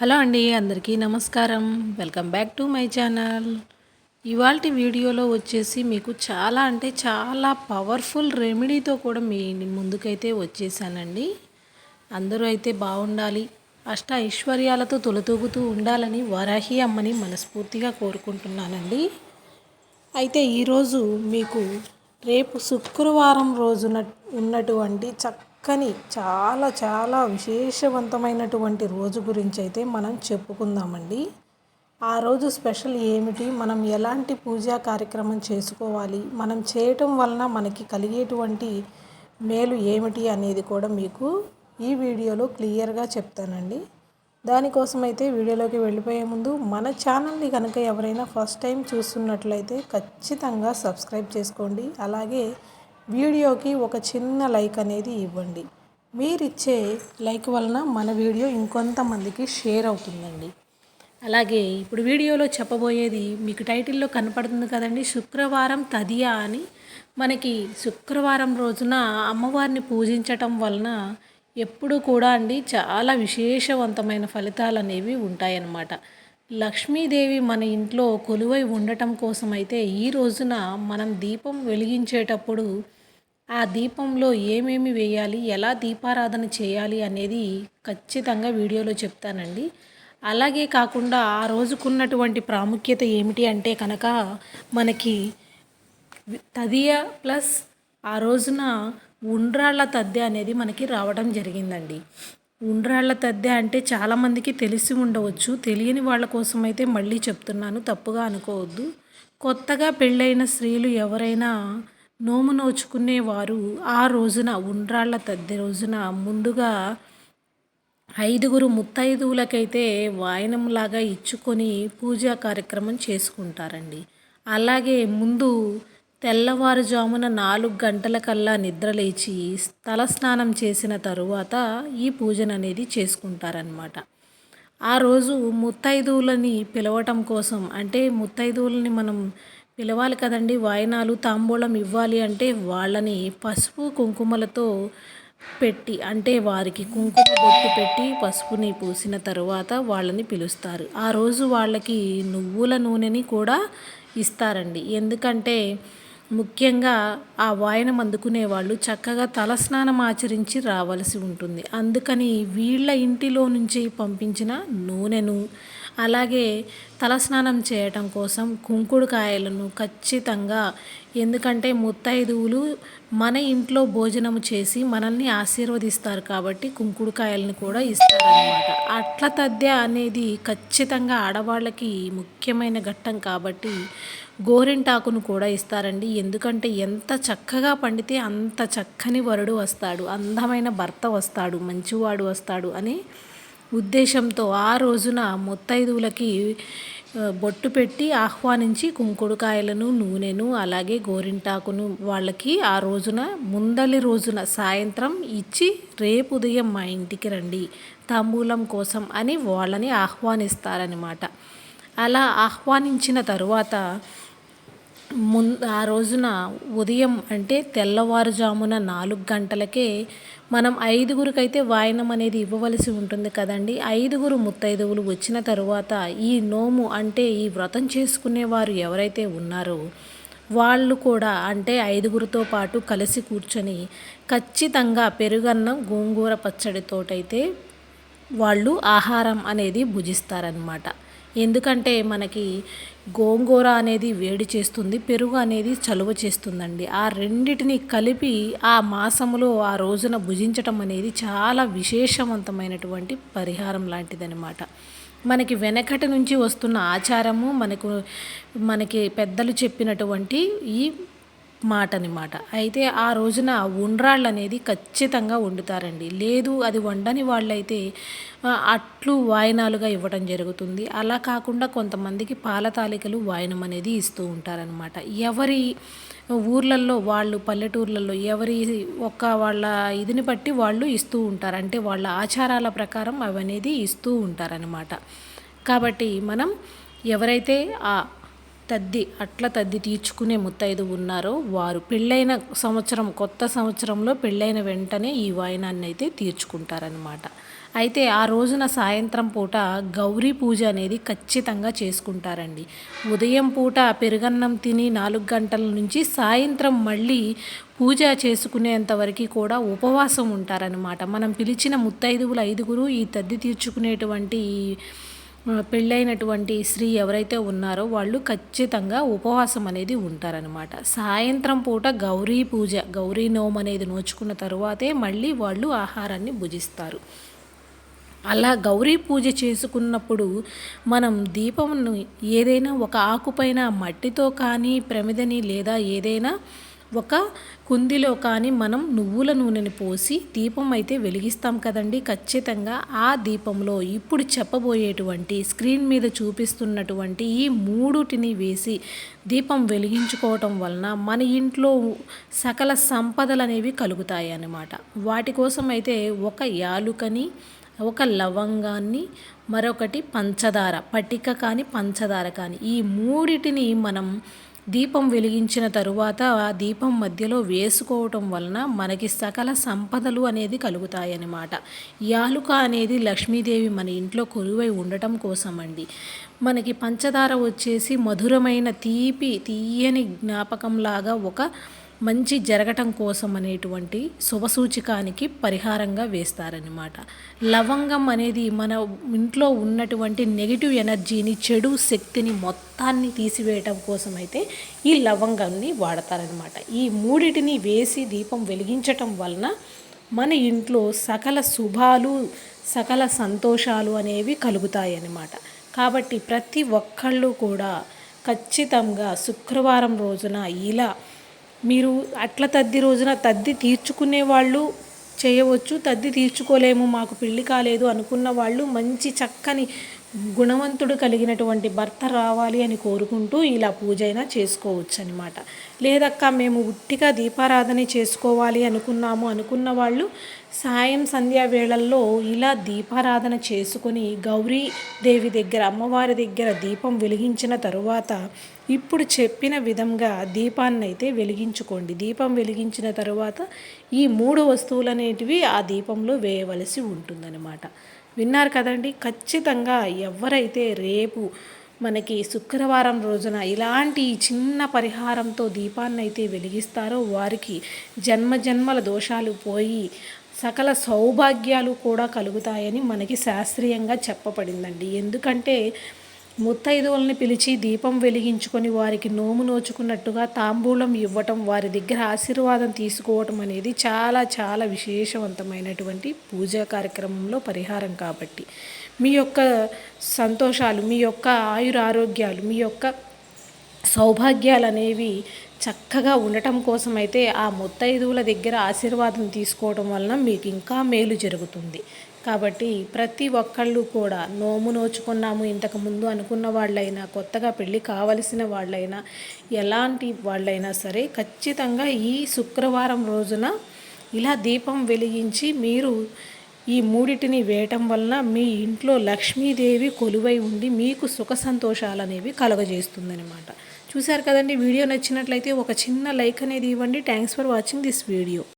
Hello అండి అందరికీ నమస్కారం. Welcome back to my channel. ఇవాళ వీడియోలో వచ్చేసి మీకు చాలా అంటే చాలా పవర్ఫుల్ రెమెడీతో కూడా మీ ముందుకైతే వచ్చేసానండి. అందరూ అయితే బాగుండాలి. అష్ట ఐశ్వర్యాలతో తొలతూగుతూ ఉండాలని వరాహి అమ్మని మనస్ఫూర్తిగా కోరుకుంటున్నానండి. అయితే ఈరోజు మీకు రేపు శుక్రవారం రోజున ఉన్నటువంటి చక్క చక్కని చాలా చాలా విశేషవంతమైనటువంటి రోజు గురించి అయితే మనం చెప్పుకుందామండి. ఆ రోజు స్పెషల్ ఏమిటి? మనం ఎలాంటి పూజా కార్యక్రమం చేసుకోవాలి? మనం చేయటం వలన మనకి కలిగేటువంటి మేలు ఏమిటి అనేది కూడా మీకు ఈ వీడియోలో క్లియర్గా చెప్తానండి. దానికోసం అయితే వీడియోలోకి వెళ్ళిపోయే ముందు మన ఛానల్ని కనుక ఎవరైనా ఫస్ట్ టైం చూస్తున్నట్లయితే ఖచ్చితంగా సబ్స్క్రైబ్ చేసుకోండి. అలాగే వీడియోకి ఒక చిన్న లైక్ అనేది ఇవ్వండి. మీరిచ్చే లైక్ వలన మన వీడియో ఇంకొంతమందికి షేర్ అవుతుందండి. అలాగే ఇప్పుడు వీడియోలో చెప్పబోయేది మీకు టైటిల్లో కనపడుతుంది కదండి శుక్రవారం తదియా అని. మనకి శుక్రవారం రోజున అమ్మవారిని పూజించటం వలన ఎప్పుడు కూడా అండి చాలా విశేషవంతమైన ఫలితాలు అనేవి ఉంటాయన్నమాట. లక్ష్మీదేవి మన ఇంట్లో కొలువై ఉండటం కోసం అయితే ఈ రోజున మనం దీపం వెలిగించేటప్పుడు ఆ దీపంలో ఏమేమి వేయాలి ఎలా దీపారాధన చేయాలి అనేది ఖచ్చితంగా వీడియోలో చెప్తానండి. అలాగే కాకుండా ఆ రోజుకున్నటువంటి ప్రాముఖ్యత ఏమిటి అంటే కనుక మనకి తదియ ప్లస్ ఆ రోజున ఉండ్రాళ్ళ తద్దె అనేది మనకి రావడం జరిగిందండి. ఉండ్రాళ్ళ తద్దె అంటే చాలామందికి తెలిసి ఉండవచ్చు. తెలియని వాళ్ళ కోసం అయితే మళ్ళీ చెప్తున్నాను తప్పుగా అనుకోవద్దు. కొత్తగా పెళ్ళైన స్త్రీలు ఎవరైనా నోము నోచుకునేవారు ఆ రోజున ఉండ్రాళ్ళ తద్ది రోజున ముందుగా ఐదుగురు ముత్తైదువులకైతే వాయనంలాగా ఇచ్చుకొని పూజా కార్యక్రమం చేసుకుంటారండి. అలాగే ముందు తెల్లవారుజామున నాలుగు గంటలకల్లా నిద్రలేచి తలస్నానం చేసిన తరువాత ఈ పూజను అనేది చేసుకుంటారనమాట ఆ రోజు ముత్తైదువులని పిలవటం కోసం అంటే ముత్తైదువులని మనం పిలవాలి కదండి వాయనాలు తాంబూలం ఇవ్వాలి అంటే వాళ్ళని పసుపు కుంకుమలతో పెట్టి అంటే వారికి కుంకుమ బొట్టు పెట్టి పసుపుని పూసిన తరువాత వాళ్ళని పిలుస్తారు. ఆ రోజు వాళ్ళకి నువ్వుల నూనెని కూడా ఇస్తారండి. ఎందుకంటే ముఖ్యంగా ఆ వాయనం అందుకునే వాళ్ళు చక్కగా తలస్నానం ఆచరించి రావలసి ఉంటుంది. అందుకని వీళ్ళ ఇంటిలో నుంచి పంపించిన నూనెను అలాగే తలస్నానం చేయటం కోసం కుంకుడుకాయలను ఖచ్చితంగా ఎందుకంటే ముత్తైదువులు మన ఇంట్లో భోజనము చేసి మనల్ని ఆశీర్వదిస్తారు కాబట్టి కుంకుడుకాయలను కూడా ఇస్తారనమాట అట్ల తద్య అనేది ఖచ్చితంగా ఆడవాళ్ళకి ముఖ్యమైన ఘట్టం కాబట్టి గోరింటాకును కూడా ఇస్తారండి. ఎందుకంటే ఎంత చక్కగా పండితే అంత చక్కని వరుడు వస్తాడు అందమైన భర్త వస్తాడు మంచివాడు వస్తాడు అని ఉద్దేశంతో ఆ రోజున ముత్తైదువులకి బొట్టు పెట్టి ఆహ్వానించి కుంకుడుకాయలను నూనెను అలాగే గోరింటాకును వాళ్ళకి ఆ రోజున ముందలి రోజున సాయంత్రం ఇచ్చి రేపు ఉదయం మా ఇంటికి రండి తాంబూలం కోసం అని వాళ్ళని ఆహ్వానిస్తారనమాట అలా ఆహ్వానించిన తరువాత ముం ఆ రోజున ఉదయం అంటే తెల్లవారుజామున నాలుగు గంటలకే మనం ఐదుగురికైతే వాయనం అనేది ఇవ్వవలసి ఉంటుంది కదండి. ఐదుగురు ముత్తైదువులు వచ్చిన తరువాత ఈ నోము అంటే ఈ వ్రతం చేసుకునేవారు ఎవరైతే ఉన్నారో వాళ్ళు కూడా అంటే ఐదుగురితో పాటు కలిసి కూర్చొని ఖచ్చితంగా పెరుగన్నం గోంగూర పచ్చడితోటైతే వాళ్ళు ఆహారం అనేది భుజిస్తారనమాట ఎందుకంటే మనకి గోంగూర అనేది వేడి చేస్తుంది పెరుగు అనేది చలువ చేస్తుందండి. ఆ రెండిటిని కలిపి ఆ మాసములో ఆ రోజున భుజించటం అనేది చాలా విశేషవంతమైనటువంటి పరిహారం లాంటిదనమాట మనకి వెనకటి నుంచి వస్తున్న ఆచారము మనకు మనకి పెద్దలు చెప్పినటువంటి ఈ మాట అనమాట అయితే ఆ రోజున ఉండ్రాళ్ళు అనేది ఖచ్చితంగా వండుతారండి. లేదు అది వండని వాళ్ళైతే అట్లు వాయనాలుగా ఇవ్వడం జరుగుతుంది. అలా కాకుండా కొంతమందికి పాల తాలికలు వాయనం అనేది ఇస్తూ ఉంటారనమాట ఎవరి ఊర్లలో వాళ్ళు పల్లెటూర్లలో ఎవరి ఒక్క వాళ్ళ ఇదిని బట్టి వాళ్ళు ఇస్తూ ఉంటారు. అంటే వాళ్ళ ఆచారాల ప్రకారం అవనేది ఇస్తూ ఉంటారనమాట కాబట్టి మనం ఎవరైతే ఆ తద్ది అట్ల తద్ది తీర్చుకునే ముత్తైదు ఉన్నారో వారు పెళ్ళైన సంవత్సరం కొత్త సంవత్సరంలో పెళ్ళైన వెంటనే ఈ వాయనాన్ని అయితే తీర్చుకుంటారనమాట అయితే ఆ రోజున సాయంత్రం పూట గౌరీ పూజ అనేది ఖచ్చితంగా చేసుకుంటారండి. ఉదయం పూట పెరుగన్నం తిని నాలుగు గంటల నుంచి సాయంత్రం మళ్ళీ పూజ చేసుకునేంత వరకు కూడా ఉపవాసం ఉంటారనమాట మనం పిలిచిన ముత్తైదువులు ఐదుగురు ఈ తద్ది తీర్చుకునేటువంటి పెళ్ళైనటువంటి స్త్రీ ఎవరైతే ఉన్నారో వాళ్ళు ఖచ్చితంగా ఉపవాసం అనేది ఉంటారనమాట సాయంత్రం పూట గౌరీ పూజ గౌరీ నోమ్ అనేది నోచుకున్న తరువాతే మళ్ళీ వాళ్ళు ఆహారాన్ని భుజిస్తారు. అలా గౌరీ పూజ చేసుకున్నప్పుడు మనం దీపంను ఏదైనా ఒక ఆకుపైన మట్టితో కానీ ప్రమిదని లేదా ఏదైనా ఒక కుందిలో కానీ మనం నువ్వుల నూనెని పోసి దీపం అయితే వెలిగిస్తాం కదండి. ఖచ్చితంగా ఆ దీపంలో ఇప్పుడు చెప్పబోయేటువంటి స్క్రీన్ మీద చూపిస్తున్నటువంటి ఈ మూడుటిని వేసి దీపం వెలిగించుకోవటం వలన మన ఇంట్లో సకల సంపదలు అనేవి కలుగుతాయి అన్నమాట వాటి కోసం అయితే ఒక యాలుకని ఒక లవంగాన్ని మరొకటి పంచదార పట్టిక కానీ పంచదార కానీ ఈ మూడిటిని మనం దీపం వెలిగించిన తరువాత ఆ దీపం మధ్యలో వేసుకోవటం వలన మనకి సకల సంపదలు అనేది కలుగుతాయన్నమాట. యాలుక అనేది లక్ష్మీదేవి మన ఇంట్లో కొలువై ఉండటం కోసం అండి మనకి పంచదార వచ్చేసి మధురమైన తీపి తీయని జ్ఞాపకంలాగా ఒక మంచి జరగటం కోసం అనేటువంటి శుభసూచికానికి పరిహారంగా వేస్తారనమాట లవంగం అనేది మన ఇంట్లో ఉన్నటువంటి నెగిటివ్ ఎనర్జీని చెడు శక్తిని మొత్తాన్ని తీసివేయటం కోసం అయితే ఈ లవంగాన్ని వాడతారనమాట ఈ మూడిటిని వేసి దీపం వెలిగించటం వలన మన ఇంట్లో సకల శుభాలు సకల సంతోషాలు అనేవి కలుగుతాయి అన్నమాట కాబట్టి ప్రతి ఒక్కళ్ళు కూడా ఖచ్చితంగా శుక్రవారం రోజున ఇలా మీరు అట్ల తద్ది రోజున తద్ది తీర్చుకునే వాళ్ళు చేయవచ్చు తద్ది తీర్చుకోలేము మాకు పెళ్ళి కాలేదు అనుకున్న వాళ్ళు మంచి చక్కని గుణవంతుడు కలిగినటువంటి భర్త రావాలి అని కోరుకుంటూ ఇలా పూజ అయినా చేసుకోవచ్చు అనమాట లేదక్క మేము ఉట్టిగా దీపారాధన చేసుకోవాలి అనుకున్నాము అనుకున్న వాళ్ళు సాయం సంధ్యా వేళల్లో ఇలా దీపారాధన చేసుకొని గౌరీ దేవి దగ్గర అమ్మవారి దగ్గర దీపం వెలిగించిన తరువాత ఇప్పుడు చెప్పిన విధంగా దీపాన్ని అయితే వెలిగించుకోండి. దీపం వెలిగించిన తరువాత ఈ మూడు వస్తువులు అనేటివి ఆ దీపంలో వేయవలసి ఉంటుందన్నమాట. విన్నారు కదండి. ఖచ్చితంగా ఎవరైతే రేపు మనకి శుక్రవారం రోజున ఇలాంటి చిన్న పరిహారంతో దీపాన్ని అయితే వెలిగిస్తారో వారికి జన్మ జన్మల దోషాలు పోయి సకల సౌభాగ్యాలు కూడా కలుగుతాయని మనకి శాస్త్రీయంగా చెప్పబడిందండి. ఎందుకంటే ముత్తైదువుల్ని పిలిచి దీపం వెలిగించుకొని వారికి నోము నోచుకున్నట్టుగా తాంబూలం ఇవ్వటం వారి దగ్గర ఆశీర్వాదం తీసుకోవటం అనేది చాలా చాలా విశేషవంతమైనటువంటి పూజా కార్యక్రమంలో పరిహారం కాబట్టి. మీ యొక్క సంతోషాలు మీ యొక్క ఆయురారోగ్యాలు మీ యొక్క సౌభాగ్యాలు అనేవి చక్కగా ఉండటం కోసం అయితే ఆ ముత్తైదువుల దగ్గర ఆశీర్వాదం తీసుకోవడం వలన మీకు ఇంకా మేలు జరుగుతుంది. కాబట్టి ప్రతి ఒక్కళ్ళు కూడా నోము నోచుకున్నాము ఇంతకుముందు అనుకున్న వాళ్ళైనా కొత్తగా పెళ్ళి కావలసిన వాళ్ళైనా ఎలాంటి వాళ్ళైనా సరే ఖచ్చితంగా ఈ శుక్రవారం రోజున ఇలా దీపం వెలిగించి మీరు ఈ మూడిటిని వేయటం వలన మీ ఇంట్లో లక్ష్మీదేవి కొలువై ఉండి మీకు సుఖ సంతోషాలు అనేవి కలగజేస్తుందనమాట చూశారు కదండి వీడియో నచ్చినట్లయితే ఒక చిన్న లైక్ అనేది ఇవ్వండి. Thanks for watching this video